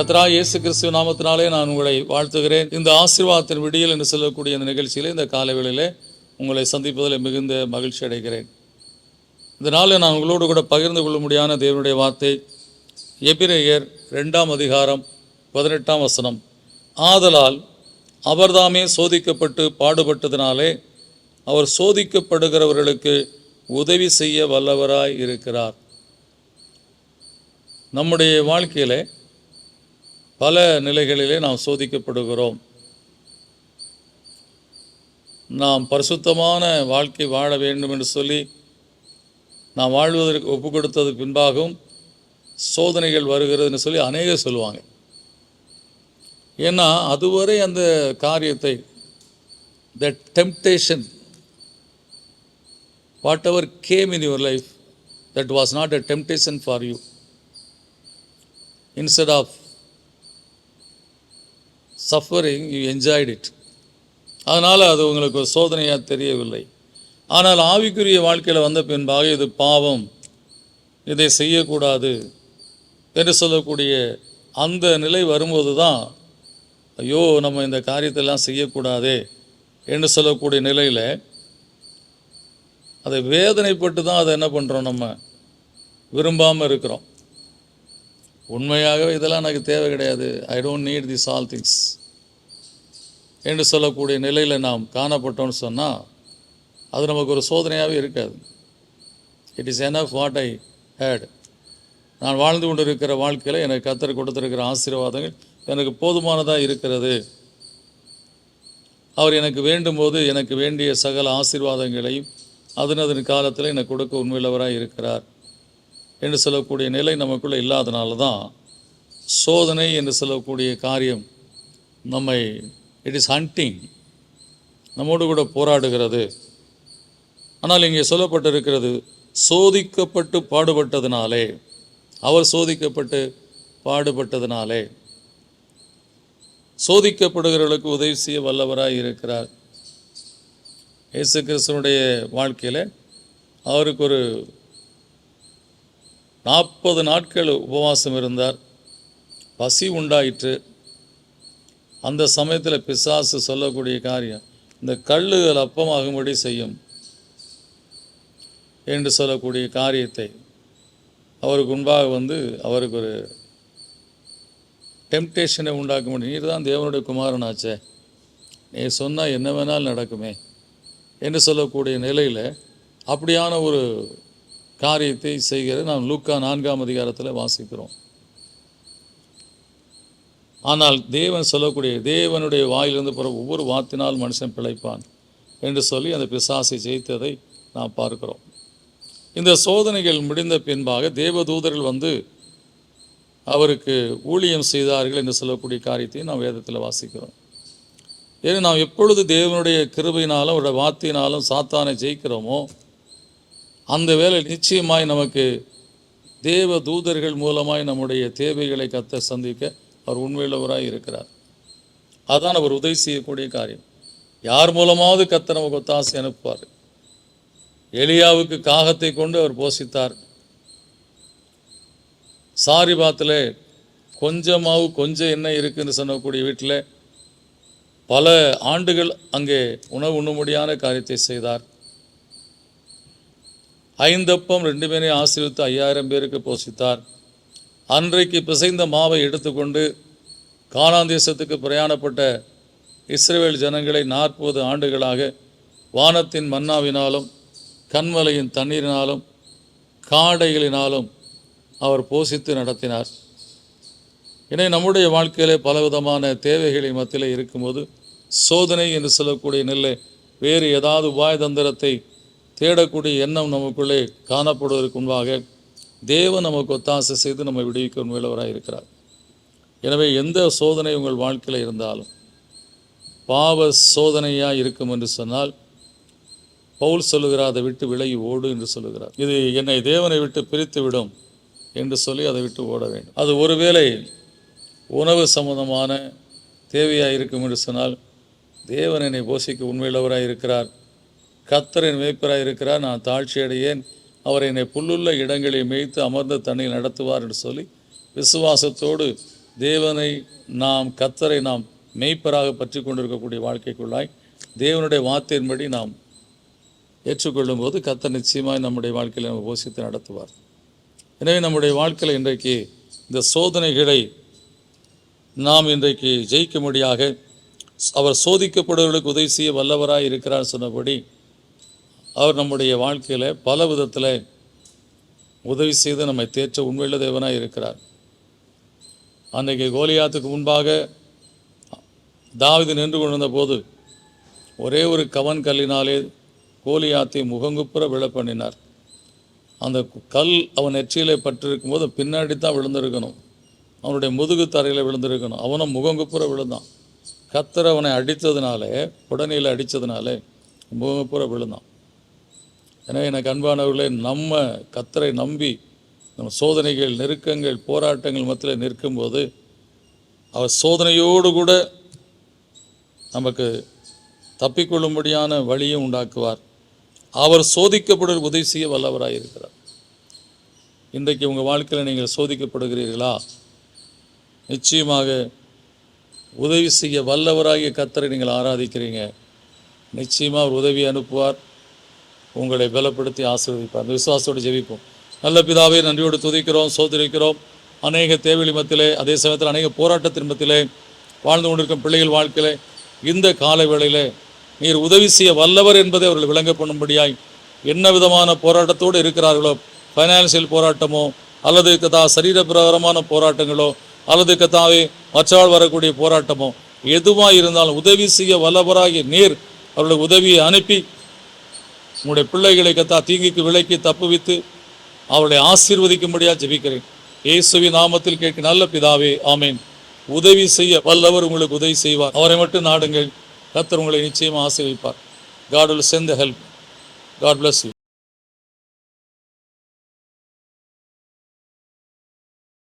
கத்ரா இயேசு கிறிஸ்துவ நாமத்தினாலே நான் உங்களை வாழ்த்துகிறேன். இந்த ஆசீர்வாதத்தின் விடியல் என்று சொல்லக்கூடிய இந்த நிகழ்ச்சியில் இந்த காலவேளையிலே உங்களை சந்திப்பதில் மிகுந்த மகிழ்ச்சி அடைகிறேன். இதனால் நான் உங்களோடு கூட பகிர்ந்து கொள்ள முடியாத தேவனுடைய வார்த்தை எபிரேயர் ரெண்டாம் அதிகாரம் பதினெட்டாம் வசனம். ஆதலால் அவர்தாமே சோதிக்கப்பட்டு பாடுபட்டதினாலே அவர் சோதிக்கப்படுகிறவர்களுக்கு உதவி செய்ய வல்லவராய் இருக்கிறார். நம்முடைய வாழ்க்கையிலே பல நிலைகளிலே நாம் சோதிக்கப்படுகிறோம். நாம் பரிசுத்தமான வாழ்க்கை வாழ வேண்டும் என்று சொல்லி நாம் வாழ்வதற்கு ஒப்பு கொடுத்தது பின்பாகவும் சோதனைகள் வருகிறதுன்னு சொல்லி அநேகர் சொல்லுவாங்க. ஏன்னா அதுவரை அந்த காரியத்தை the temptation whatever came in your life that was not a temptation for you instead of suffering you enjoyed it அதனால் அது உங்களுக்கு ஒரு சோதனையாக தெரியவில்லை. ஆனால் ஆவிக்குரிய வாழ்க்கையில் வந்த பின்பாக இது பாவம். இதை செய்யக்கூடாது என்று சொல்லக்கூடிய அந்த நிலை வரும்போது தான் ஐயோ நம்ம இந்த காரியத்தெல்லாம் செய்யக்கூடாதே என்று சொல்லக்கூடிய நிலையில் அதை வேதனைப்பட்டு தான் அதை என்ன பண்ணுறோம் நம்ம? விரும்பாமல் இருக்கிறோம். உண்மையாகவே இதெல்லாம் எனக்கு தேவை கிடையாது. I don't need this all things என்று சொல்லக்கூடிய நிலையில் நாம் காணப்பட்டோம்னு சொன்னால் அது நமக்கு ஒரு சோதனையாகவே இருக்காது. It is enough what I hate நான் வாழ்ந்து கொண்டிருக்கிற வாழ்க்கையில் எனக்கு கத்தர் கொடுத்துருக்கிற ஆசீர்வாதங்கள் எனக்கு போதுமானதாக இருக்கிறது. அவர் எனக்கு வேண்டும் போது எனக்கு வேண்டிய சகல ஆசீர்வாதங்களையும் அதனதன் காலத்தில் எனக்கு கொடுக்க உண்மையிலவராக இருக்கிறார் என்று சொல்லக்கூடிய நிலை நமக்குள்ளே இல்லாதனால தான் சோதனை என்று சொல்லக்கூடிய காரியம் நம்மை இட் இஸ் ஹண்டிங் நம்மோடு கூட போராடுகிறது. ஆனால் இங்கே சொல்லப்பட்டிருக்கிறது சோதிக்கப்பட்டு பாடுபட்டதினாலே. அவர் சோதிக்கப்பட்டு பாடுபட்டதினாலே. சோதிக்கப்படுகிறவர்களுக்கு உதவி செய்ய வல்லவராக இருக்கிறார். இயேசு கிறிஸ்தனுடைய வாழ்க்கையில் அவருக்கு ஒரு நாற்பது நாட்கள் உபவாசம் இருந்தார். பசி உண்டாயிற்று. அந்த சமயத்தில் பிசாசு சொல்லக்கூடிய காரியம் இந்த கல்லுகள் அப்பமாகும்படி செய்யும் என்று சொல்லக்கூடிய காரியத்தை அவருக்கு முன்பாக வந்து அவருக்கு ஒரு டெம்டேஷனை உண்டாக்க முடியும் நீர் தான் தேவனுடைய குமாரனாச்சே. நீ சொன்னால் என்ன வேணாலும் நடக்குமே என்று சொல்லக்கூடிய நிலையில் அப்படியான ஒரு காரியத்தை செய்கிறது. நாம் லூக்கா நான்காம் அதிகாரத்தில் வாசிக்கிறோம். ஆனால் தேவன் சொல்லக்கூடிய தேவனுடைய வாயிலிருந்து புற ஒவ்வொரு வார்த்தினால் மனுஷன் பிழைப்பான் என்று சொல்லி அந்த பிசாசை ஜெயித்ததை நாம் பார்க்கிறோம். இந்த சோதனைகள் முடிந்த பின்பாக தேவதூதர்கள் வந்து அவருக்கு ஊழியம் செய்தார்கள் என்று சொல்லக்கூடிய காரியத்தையும் நாம் வேதத்தில் வாசிக்கிறோம். ஏன்னா நாம் எப்பொழுது தேவனுடைய கிருபையினாலும் அவருடைய வார்த்தையினாலும் சாத்தானை ஜெயிக்கிறோமோ அந்த வேலை நிச்சயமாய் நமக்கு தேவ தூதர்கள் மூலமாய் நம்முடைய தேவைகளை கத்த சந்திக்க அவர் உண்மையுள்ளவராக இருக்கிறார். அதான் அவர் உதவி செய்யக்கூடிய காரியம். யார் மூலமாவது கத்த நமக்கு ஒத்தாசை அனுப்புவார். எலியாவுக்கு காகத்தை கொண்டு அவர் போஷித்தார். சாரிபாத்தில் கொஞ்சம் மாவு கொஞ்சம் என்ன இருக்குன்னு சொல்லக்கூடிய வீட்டில் பல ஆண்டுகள் அங்கே உணவு உண்ணும்படியான காரியத்தை செய்தார். ஐந்தப்பம் ரெண்டு பேரையும் ஆசீர்வித்து ஐயாயிரம் பேருக்கு போஷித்தார். அன்றைக்கு பிசைந்த மாவை எடுத்துக்கொண்டு காணாந்தேசத்துக்கு பிரயாணப்பட்ட இஸ்ரேல் ஜனங்களை நாற்பது ஆண்டுகளாக வானத்தின் மன்னாவினாலும் கண்மலையின் தண்ணீரினாலும் காடைகளினாலும் அவர் போஷித்து நடத்தினார். இனி நம்முடைய வாழ்க்கையிலே பலவிதமான தேவைகளை மத்தியில் இருக்கும்போது சோதனை என்று சொல்லக்கூடிய நிலை வேறு ஏதாவது உபாய தந்திரத்தை தேடக்கூடிய எண்ணம் நமக்குள்ளே காணப்படுவதற்கு முன்பாக தேவன் நமக்கு ஒத்தாசை செய்து நம்ம விடுவிக்க உண்மையுள்ளவராக இருக்கிறார். எனவே எந்த சோதனை உங்கள் வாழ்க்கையில் இருந்தாலும் பாவ சோதனையாக இருக்கும் என்று சொன்னால் பவுல் சொல்லுகிறார் அதை விட்டு விலகி ஓடு என்று சொல்லுகிறார். இது என்னை தேவனை விட்டு பிரித்து விடும் என்று சொல்லி அதை விட்டு ஓட வேண்டும். அது ஒருவேளை உணவு சம்பந்தமான தேவையாக இருக்கும் என்று சொன்னால் தேவன் என்னை போஷிக்க உண்மையுள்ளவராக இருக்கிறார். கத்தரின் மேய்ப்பராக இருக்கிறார். நான் தாழ்ச்சி அடையேன் அவர் என்னை புல்லுள்ள இடங்களை மேய்த்து அமர்ந்த தன்னை நடத்துவார் என்று சொல்லி விசுவாசத்தோடு தேவனை நாம் கத்தரை நாம் மெய்ப்பராக பற்றி கொண்டிருக்கக்கூடிய வாழ்க்கைக்குள்ளாய் தேவனுடைய வார்த்தையின்படி நாம் ஏற்றுக்கொள்ளும் போது கத்தர் நிச்சயமாய் நம்முடைய வாழ்க்கையில் நம்ம போஷித்து நடத்துவார். எனவே நம்முடைய வாழ்க்கையில் இன்றைக்கு இந்த சோதனைகளை நாம் இன்றைக்கு ஜெயிக்கும்படியாக அவர் சோதிக்கப்படுவர்களுக்கு உதவி செய்ய வல்லவராய் இருக்கிறார் சொன்னபடி அவர் நம்முடைய வாழ்க்கையில் பல விதத்தில் உதவி செய்து நம்மை தேற்ற உண்மையுள்ள தேவனாக இருக்கிறார். அன்றைக்கு கோலியாத்துக்கு முன்பாக தாவிது நின்று கொண்டிருந்த போது ஒரே ஒரு கவன் கல்லினாலே கோலியாத்தை முகங்குப்புற விழ பண்ணினார். அந்த கல் அவன் நெற்றியிலே பட்டிருக்கும் போது பின்னாடி தான் விழுந்திருக்கணும். அவனுடைய முதுகு தரையில் விழுந்திருக்கணும். அவனும் முகங்குப்புற விழுந்தான். கத்தர் அவனை அடித்ததுனாலே உடனே அடித்ததுனாலே முகங்குப்புற விழுந்தான். எனவே எனக்கு அன்பானவர்களே நம்ம கத்தரை நம்பி நம்ம சோதனைகள் நெருக்கங்கள் போராட்டங்கள் மத்தியில் நிற்கும்போது அவர் சோதனையோடு கூட நமக்கு தப்பிக்கொள்ளும்படியான வழியும் உண்டாக்குவார். அவர் சோதிக்கப்பட உதவி செய்ய வல்லவராக இருக்கிறார். இன்றைக்கு உங்கள் வாழ்க்கையில் நீங்கள் சோதிக்கப்படுகிறீர்களா? நிச்சயமாக உதவி செய்ய வல்லவராகிய கத்தரை நீங்கள் ஆராதிக்கிறீங்க. நிச்சயமாக அவர் உதவி அனுப்புவார். உங்களை பலப்படுத்தி ஆசீர்வதிப்பார். அந்த விசுவாசத்தோடு ஜெபிப்போம். நல்ல பிதாவே நன்றியோடு துதிக்கிறோம் சோதரிக்கிறோம். அநேக தேவையில் மத்தியிலே அதே சமயத்தில் அநேக போராட்டத்தின் மத்தியிலே வாழ்ந்து கொண்டிருக்கும் பிள்ளைகள் வாழ்க்கையிலே இந்த கால வேளையிலே நீர் உதவி செய்ய வல்லவர் என்பதை அவர்கள் விளங்க பண்ணும்படியாய் என்ன விதமான போராட்டத்தோடு இருக்கிறார்களோ ஃபைனான்சியல் போராட்டமோ அல்லது கதா சரீரபிரகாரமான போராட்டங்களோ அல்லது கதாவே மற்றால் வரக்கூடிய போராட்டமோ எதுவாக இருந்தாலும் உதவி செய்ய வல்லவராகிய நீர் அவர்களுக்கு உதவியை அனுப்பி உங்களுடைய பிள்ளைகளை கத்தா தீங்குக்கு விலைக்கு தப்புவித்து அவளை ஆசீர்வதிக்கும்படியாக ஜெபிக்கிறேன். இயேசுவின் நாமத்தில் கேட்க நல்ல பிதாவே ஆமேன். உதவி செய்ய வல்லவர் உங்களுக்கு உதவி செய்வார். அவரை மட்டும் நாடுங்கள். கத்தர் உங்களை நிச்சயமாக ஆசீர்விப்பார் God will send help God god you